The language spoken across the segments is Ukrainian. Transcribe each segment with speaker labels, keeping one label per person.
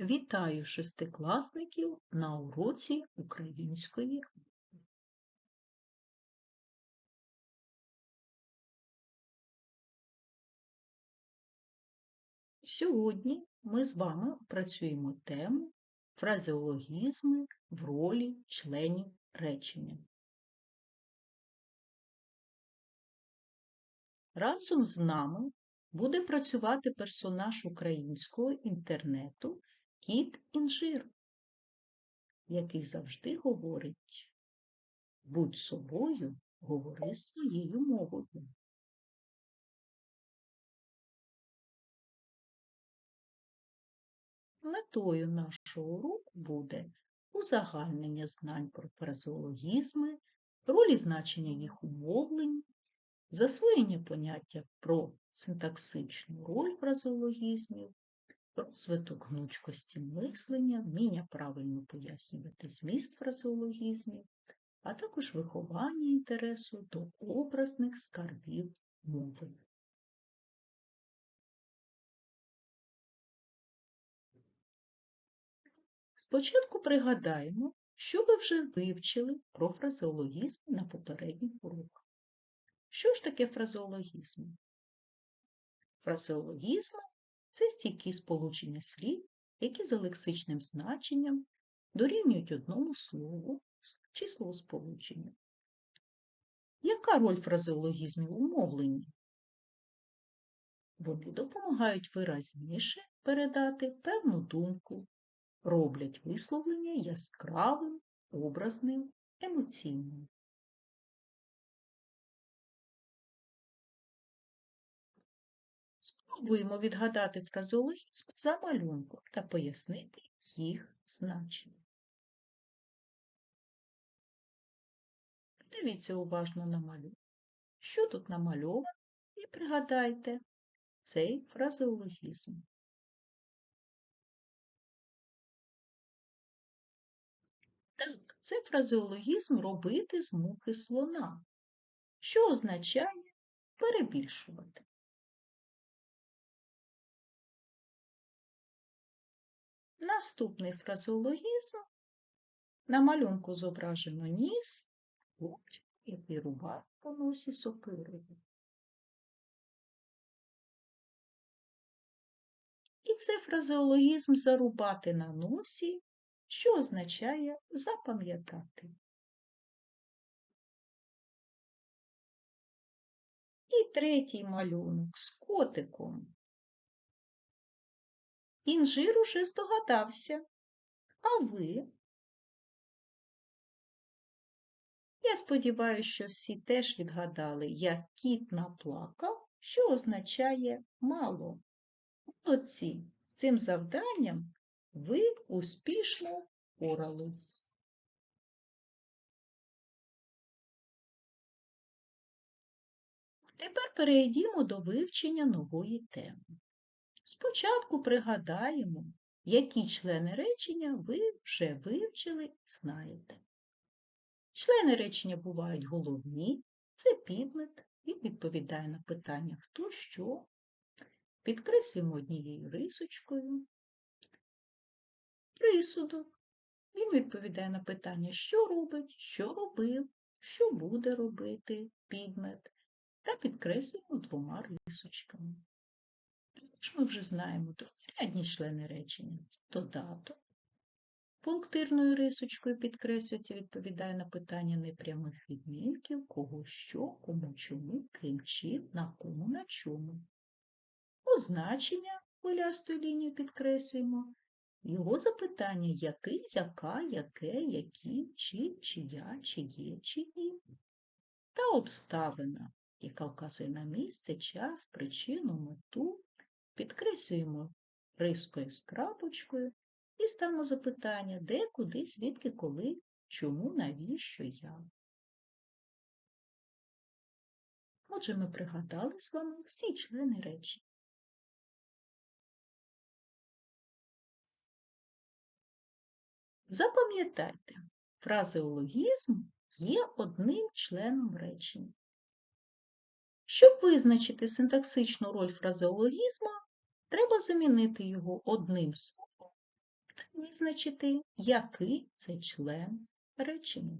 Speaker 1: Вітаю шестикласників на уроці української Сьогодні ми з вами опрацюємо тему фразеологізми в ролі членів речення. Разом з нами буде працювати персонаж українського інтернету Кіт Інжир, який завжди говорить Будь собою, говори своєю мовою. Метою нашого уроку буде узагальнення знань про фразеологізми, ролі значення їх умовлень, засвоєння поняття про синтаксичну роль фразеологізмів, розвиток гнучкості мислення, вміння правильно пояснювати зміст фразеологізмів, а також виховання інтересу до образних скарбів мови. Спочатку пригадаємо, що ви вже вивчили про фразеологізм на попередніх уроках. Що ж таке фразеологізм? Фразеологізми це стійкі сполучення слів, які за лексичним значенням дорівнюють одному слову чи словосполученню. Яка роль фразеологізмів у мовленні? Вони допомагають виразніше передати певну думку, роблять висловлення яскравим, образним, емоційним. Спробуємо відгадати фразеологізм за малюнком та пояснити їх значення. Дивіться уважно на малюнок. Що тут намальовано? І пригадайте цей фразеологізм. Так, це фразеологізм робити з мухи слона, що означає перебільшувати. Наступний фразеологізм на малюнку зображено ніс, хлопчик, який рубав по носі сокирою. І це фразеологізм зарубати на носі, що означає запам'ятати. І третій малюнок з котиком. Інжир уже здогадався. А ви? Я сподіваюся, що всі теж відгадали, як кіт наплакав, що означає мало. Молодці, з цим завданням ви успішно впорались. Тепер перейдімо до вивчення нової теми. Спочатку пригадаємо, які члени речення ви вже вивчили і знаєте. Члени речення бувають головні, це підмет, він відповідає на питання хто що. Підкреслюємо однією рисочкою. Присудок. Він відповідає на питання, що робить, що робив, що буде робити підмет, та підкреслюємо двома рисочками. Також ми вже знаємо другорядні члени речення додаток. Пунктирною рисочкою підкреслюється, відповідає на питання непрямих відмінків, кого що, кому чому, ким чим, на кому, на чому. Означення хвилястою лінією підкреслюємо. Його запитання який, яка, яке, які, чи, чия, чиє, чиї. Та обставина, яка вказує на місце, час, причину, мету, підкреслюємо рискою з крапочкою і ставимо запитання, де, куди, звідки, коли, чому, навіщо, як. Отже, ми пригадали з вами всі члени речі. Запам'ятайте, фразеологізм є одним членом речення. Щоб визначити синтаксичну роль фразеологізму, треба замінити його одним словом визначити, який це член речення.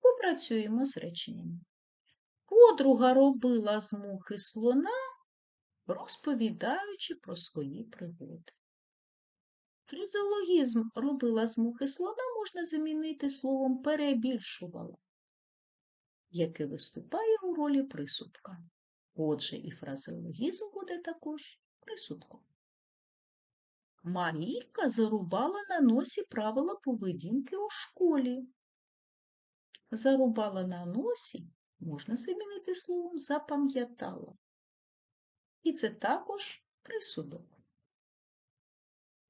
Speaker 1: Попрацюємо з реченнями. Подруга робила з мухи слона, розповідаючи про свої пригоди. Фразеологізм робила з мухи слона можна замінити словом перебільшувала, яке виступає у ролі присудка. Отже, і фразеологізм буде також присудком. Марійка зарубала на носі правила поведінки у школі. Зарубала на носі можна замінити словом запам'ятала. І це також присудок.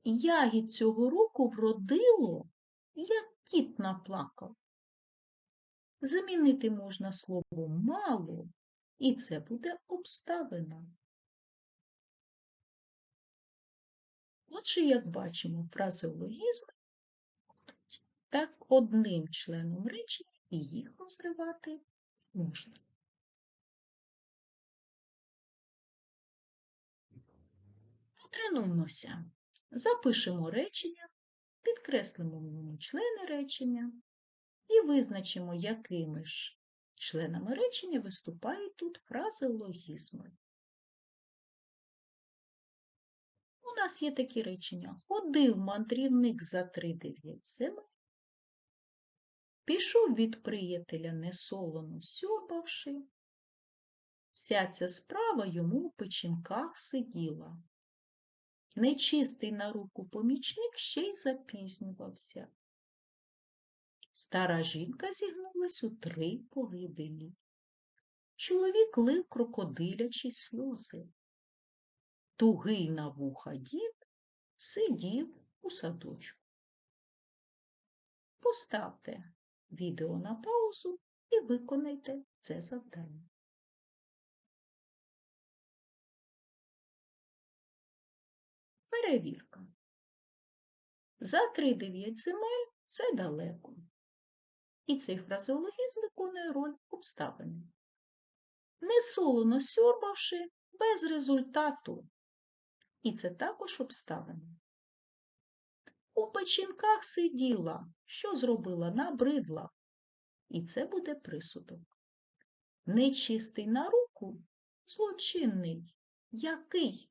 Speaker 1: Ягід цього року вродило, як кіт наплакав. Замінити можна словом мало, і це буде обставина. Отже, як бачимо, фразеологізм так одним членом речення і їх розривати можна. Потренуємося. Запишемо речення, підкреслимо члени речення і визначимо, якими ж членами речення виступають тут фразеологізми. У нас є такі речення. Ходив мандрівник за три дев'ять земель, пішов від приятеля несолоно сьорбавши, вся ця справа йому у печінках сиділа. Нечистий на руку помічник ще й запізнювався. Стара жінка зігнулась у три погибелі. Чоловік лив крокодилячі сльози. Тугий на вуха дід сидів у садочку. Поставте відео на паузу і виконайте це завдання. Перевірка. За 3-9 земель це далеко. І цей фразеологізм виконує роль обставини. Не солоно сьорбавши без результату. І це також обставини. У печінках сиділа, що зробила, набридла. І це буде присудок. Нечистий на руку злочинний, який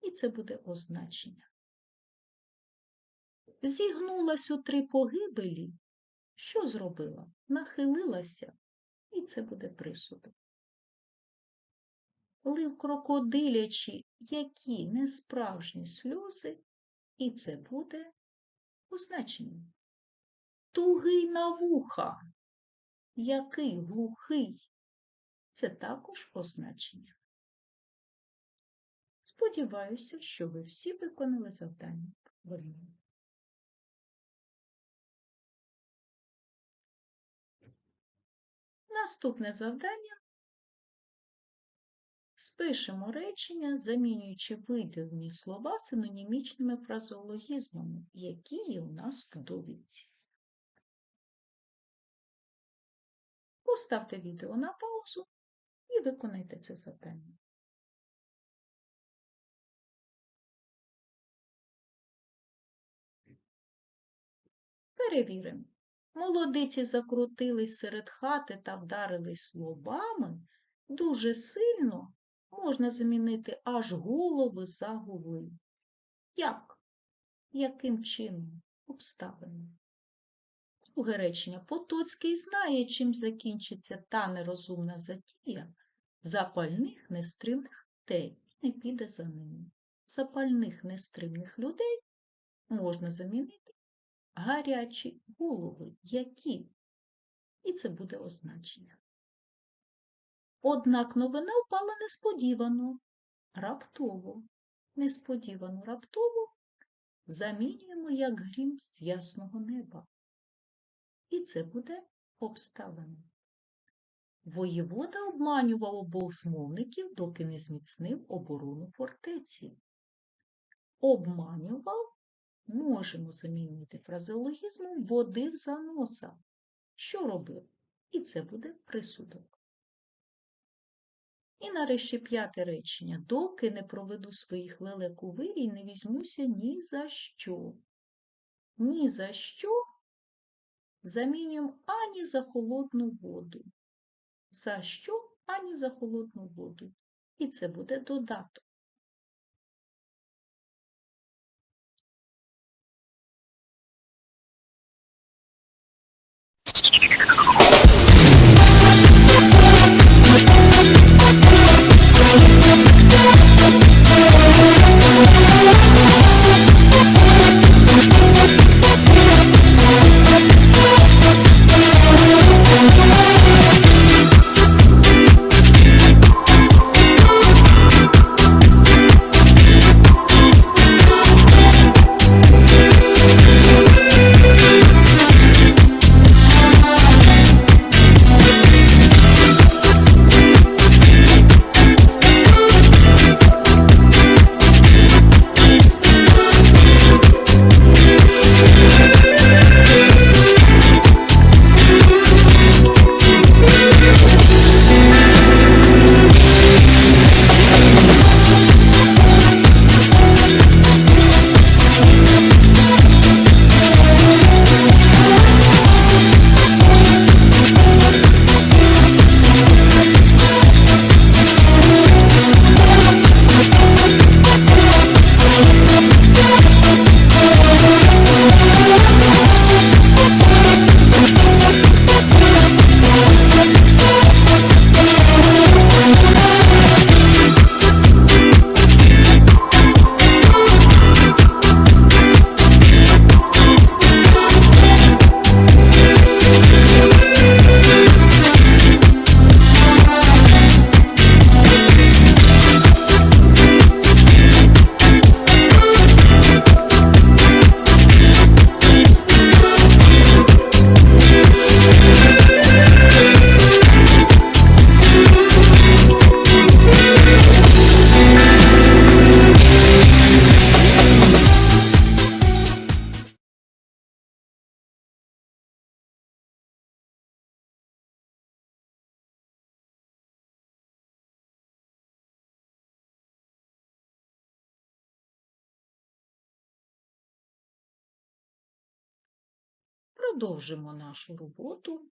Speaker 1: і це буде означення. Зігнулась у три погибелі, що зробила? Нахилилася, і це буде присудок. Лив крокодилячі, які несправжні сльози, і це буде означення. Тугий на вуха, який глухий, це також означення. Сподіваюся, що ви всі виконали завдання правильно. Наступне завдання. Спишемо речення, замінюючи виділені слова синонімічними фразеологізмами, які є у нас в довідці. Поставте відео на паузу і виконайте це завдання. Перевіримо. Молодиці закрутились серед хати та вдарились словами. Дуже сильно можна замінити аж голови за гули. Як? Яким чином? Обставини. Друге речення. Потоцький знає, чим закінчиться та нерозумна затія запальних нестримних людей не піде за ними. Запальних нестримних людей можна замінити гарячі голови, які, і це буде означення. Однак новина впала несподівано, раптово, несподівано раптово замінюємо як грім з ясного неба. І це буде обставина. Воєвода обманював обох змовників, доки не зміцнив оборону фортеці. Обманював можемо замінити фразеологізмом водив за носа. Що робив? І це буде присудок. І нарешті п'яте речення. Доки не проведу своїх лелек у вирій, не візьмуся ні за що. Ні за що замінюємо ані за холодну воду. За що ані за холодну воду. І це буде додаток. どうも。Продовжимо нашу роботу.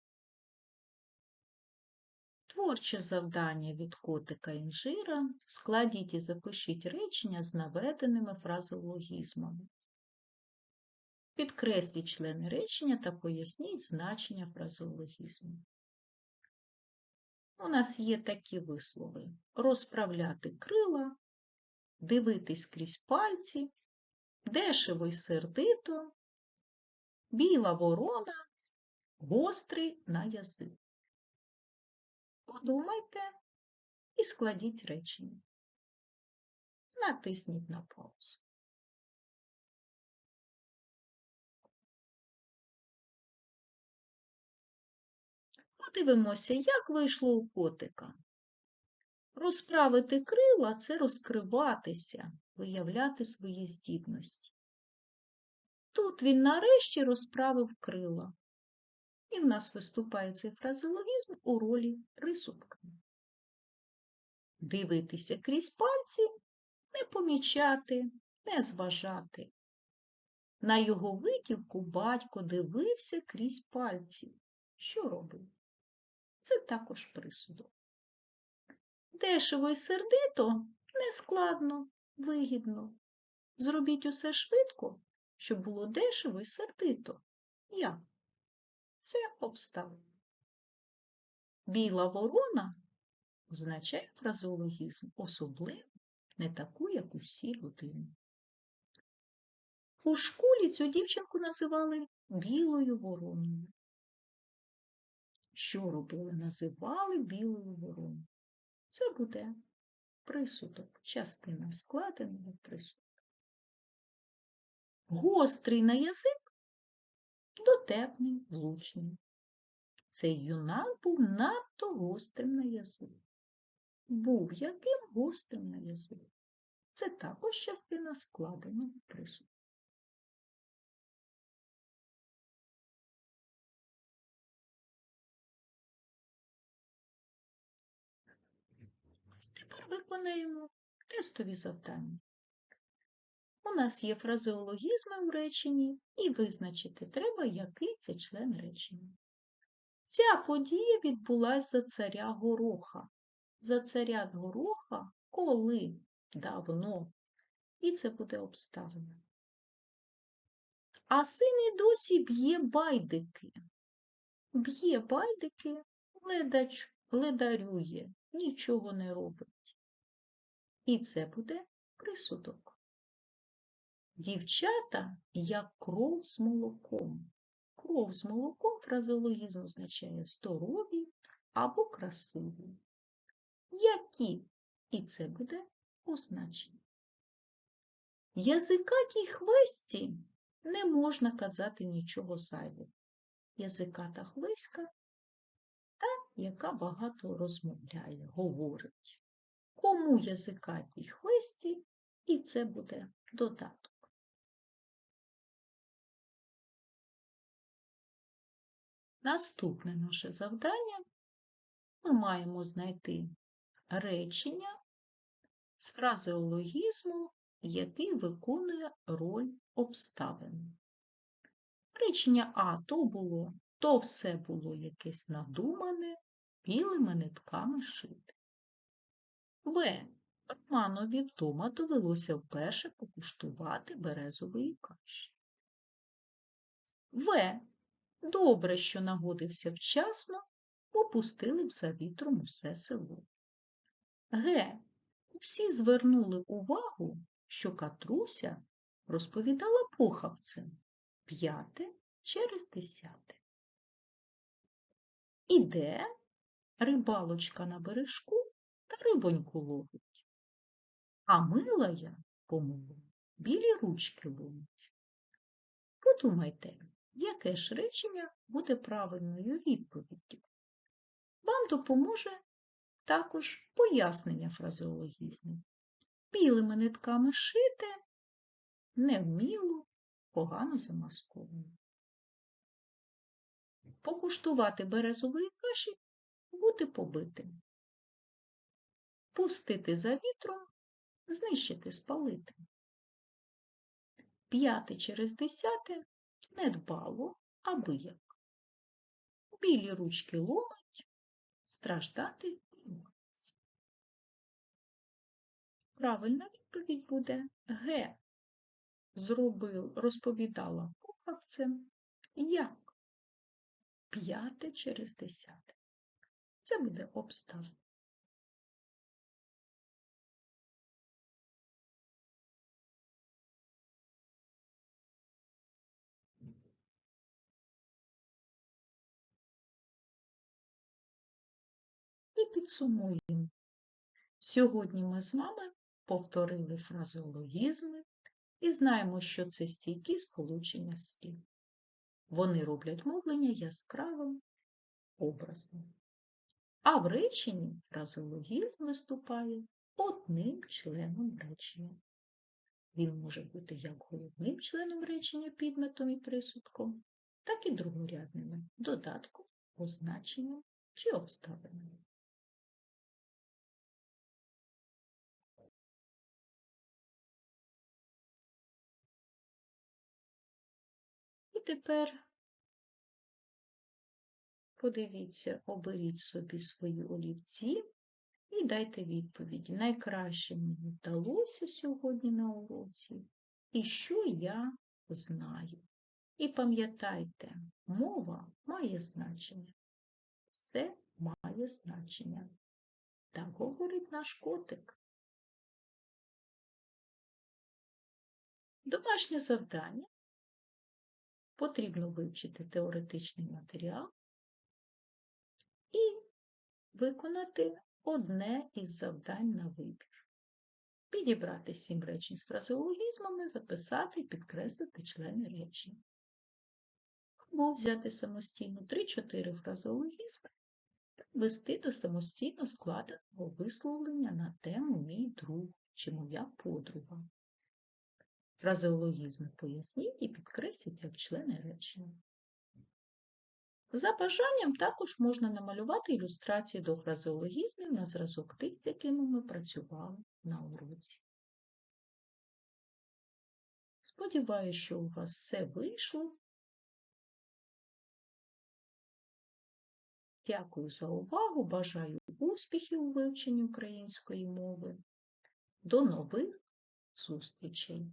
Speaker 1: Творче завдання від котика інжира. Складіть і запишіть речення з наведеними фразеологізмами. Підкресліть члени речення та поясніть значення фразеологізму. У нас є такі вислови: розправляти крила, дивитись крізь пальці, дешево й сердито, біла ворона, гострий на язик. Подумайте і складіть речення. Натисніть на паузу. Подивимося, як вийшло у котика. Розправити крила це розкриватися, виявляти свої здібності. Тут він нарешті розправив крила. І в нас виступає цей фразеологізм у ролі присудка. Дивитися крізь пальці, не помічати, не зважати. На його витівку батько дивився крізь пальці. Що робив? Це також присудок. Дешево і сердито нескладно, вигідно. Зробіть усе швидко, щоб було дешево і сердито. Як? Це обставина. Біла ворона означає фразеологізм особливо не таку, як усі людини. У школі цю дівчинку називали білою вороною. Що робили? Називали білою вороною. Це буде присудок, частина складеного присудка. Гострий на язик дотепний, влучний. Цей юнак був надто гострим на язик. Був яким гострим на язик. Це також частина складеного присудку. виконаємо тестові завдання. У нас є фразеологізми в реченні, і визначити треба, який це член речення. Ця подія відбулася за царя Гороха. За царя Гороха коли давно. І це буде обставина. А син і досі б'є байдики. Б'є байдики, ледач, ледарює, нічого не робить. І це буде присудок. Дівчата, як кров з молоком. Кров з молоком фразеологізм означає здорові або красиві. Які? І це буде означення. Язикатій хвесті не можна казати нічого зайвого. Язиката хвеська та, яка багато розмовляє, говорить. Кому язикатій хвесті, і це буде додаток. Наступне наше завдання ми маємо знайти речення з фразеологізму, який виконує роль обставин. Речення А то було, то все було якесь надумане, білими нитками шите. В. Романові вдома довелося вперше покуштувати березової каші. В. Добре, що нагодився вчасно, попустили б за вітром усе село. Г. Всі звернули увагу, що Катруся розповідала похабцем п'яте через десяте. Іде рибалочка на бережку та рибоньку ловить, а милая, по-моєму, білі ручки ловить. Подумайте, яке ж речення буде правильною відповіддю? Вам допоможе також пояснення фразеологізмів. Білими нитками шите, невміло, погано замасковано. Покуштувати березової каші бути побитим. Пустити за вітром, знищити, спалити. П'яте через десяте недбало, аби як. Білі ручки ломать, страждати приймається. Правильна відповідь буде Г. Зробив, розповідала кухавцем, як п'яте через десяте. Це буде обставина. І підсумуємо. Сьогодні ми з вами повторили фразеологізми і знаємо, що це стійкі сполучення слів. Вони роблять мовлення яскравим, образним. А в реченні фразеологізм виступає одним членом речення. Він може бути як головним членом речення підметом і присудком, так і другорядними додатком, означенням чи обставинами. І тепер подивіться, оберіть собі свої олівці і дайте відповіді. Найкраще мені вдалося сьогодні на уроці, і що я знаю. І пам'ятайте, мова має значення. Це має значення. Так говорить наш котик. Домашнє завдання потрібно вивчити теоретичний матеріал і виконати одне із завдань на вибір. Підібрати сім речень з фразеологізмами, записати і підкреслити члени речень. Або взяти самостійно 3-4 фразеологізми та ввести до самостійно складеного висловлення на тему Мій друг чи моя подруга. Фразеологізми поясніть і підкресліть як члени речення. За бажанням також можна намалювати ілюстрації до фразеологізмів на зразок тих, з якими ми працювали на уроці. Сподіваюся, що у вас все вийшло. Дякую за увагу, бажаю успіхів у вивченні української мови. До нових зустрічей!